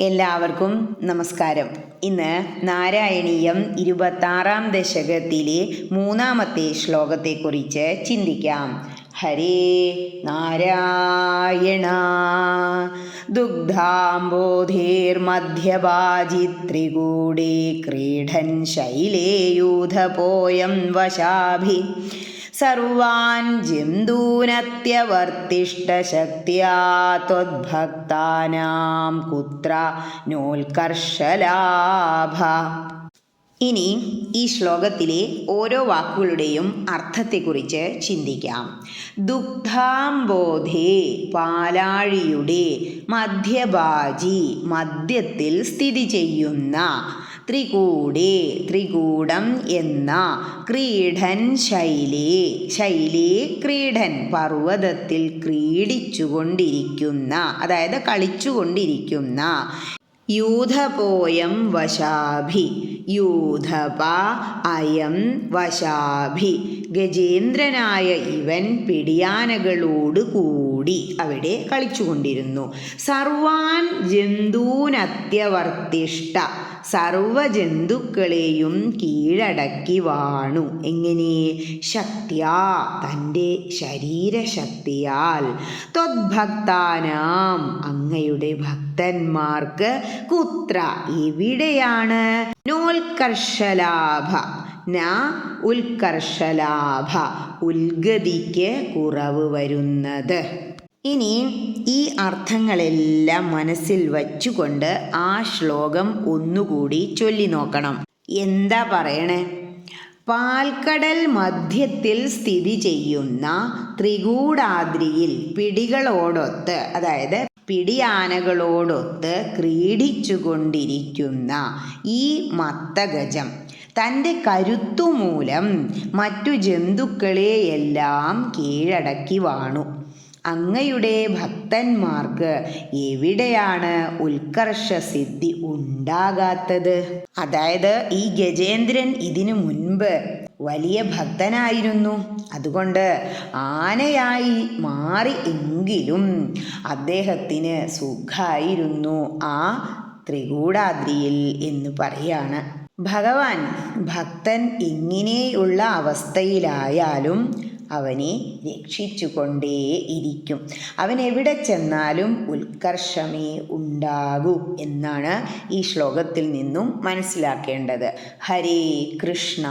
എല്ലാവർക്കും നമസ്കാരം. ഇന്ന് നാരായണീയം ഇരുപത്താറാം ദശകത്തിലെ മൂന്നാമത്തെ ശ്ലോകത്തെക്കുറിച്ച് ചിന്തിക്കാം. ഹരേ നാരായണ. ദുഗ്ധാംബോധേർമധ്യഭാജിത്രികൂടേ ക്രീഡൻ ശൈലേയൂഥപോയം വശാഭി. സർവാൻ ജന്തൂനത്യവർത്തിഷ്ടശക്തിയാ ഇനി ഈ ശ്ലോകത്തിലെ ഓരോ വാക്കുകളുടെയും അർത്ഥത്തെക്കുറിച്ച് ചിന്തിക്കാം. ദുഗ്ധാംബോധേ പാലാഴിയുടെ മധ്യഭാജി മധ്യത്തിൽ സ്ഥിതി ചെയ്യുന്ന ത്രികൂടേ ത്രികൂടം എന്ന ക്രീഡൻ ശൈലി ശൈലി ക്രീഡൻ പർവതത്തിൽ ക്രീഡിച്ചുകൊണ്ടിരിക്കുന്ന അതായത് കളിച്ചുകൊണ്ടിരിക്കുന്ന യൂഥപോയം വശാഭി യൂഥപ അയം വശാഭി ഗജേന്ദ്രനായ ഇവൻ പിടിയാനകളോട് കൂടി. അവിടെ കളിച്ചുകൊണ്ടിരുന്നു. സർവാൻ ജന്തൂനത്യവർത്തിഷ്ട സർവജന്തുക്കളെയും കീഴടക്കി വാണു. എങ്ങനെ? ശക്തിയാ തന്റെ ശരീരശക്തിയാൽ. ത്വദ്ഭക്താനാം അങ്ങയുടെ ഭക്തന്മാർക്ക് കുത്ര എവിടെയാണ്? നോൽക്കർഷലാഭ ന ഉൽഗതിക്ക് കുറവ് വരുന്നത്. ഇനി ഈ അർത്ഥങ്ങളെല്ലാം മനസ്സിൽ വച്ചുകൊണ്ട് ആ ശ്ലോകം ഒന്നുകൂടി ചൊല്ലി നോക്കണം. എന്താ പറയണേ? പാൽക്കടൽ മധ്യത്തിൽ സ്ഥിതി ചെയ്യുന്ന ത്രികൂടാദ്രിയിൽ പിടികളോടൊത്ത് അതായത് പിടിയാനകളോടൊത്ത് ക്രീഡിച്ചുകൊണ്ടിരിക്കുന്ന ഈ മത്തഗജം തന്റെ കരുത്തുമൂലം മറ്റു ജന്തുക്കളെയെല്ലാം കീഴടക്കി വാണു. അങ്ങയുടെ ഭക്തന്മാർക്ക് എവിടെയാണ് ഉത്കർഷ സിദ്ധി ഉണ്ടാകാത്തത്? അതായത് ഈ ഗജേന്ദ്രൻ ഇതിനു മുൻപ് വലിയ ഭക്തനായിരുന്നു. അതുകൊണ്ട് ആനയായി മാറി എങ്കിലും അദ്ദേഹത്തിന് സുഖായിരുന്നു ആ ത്രികൂടാദ്രിയിൽ എന്ന് പറയാണ്. ഭഗവാൻ ഭക്തൻ ഇങ്ങനെയുള്ള അവസ്ഥയിലായാലും അവനെ രക്ഷിച്ചുകൊണ്ടേ ഇരിക്കും. അവൻ എവിടെ ചെന്നാലും ഉത്കർഷമേ ഉണ്ടാകൂ എന്നാണ് ഈ ശ്ലോകത്തിൽ നിന്നും മനസ്സിലാക്കേണ്ടത്. ഹരേ കൃഷ്ണ.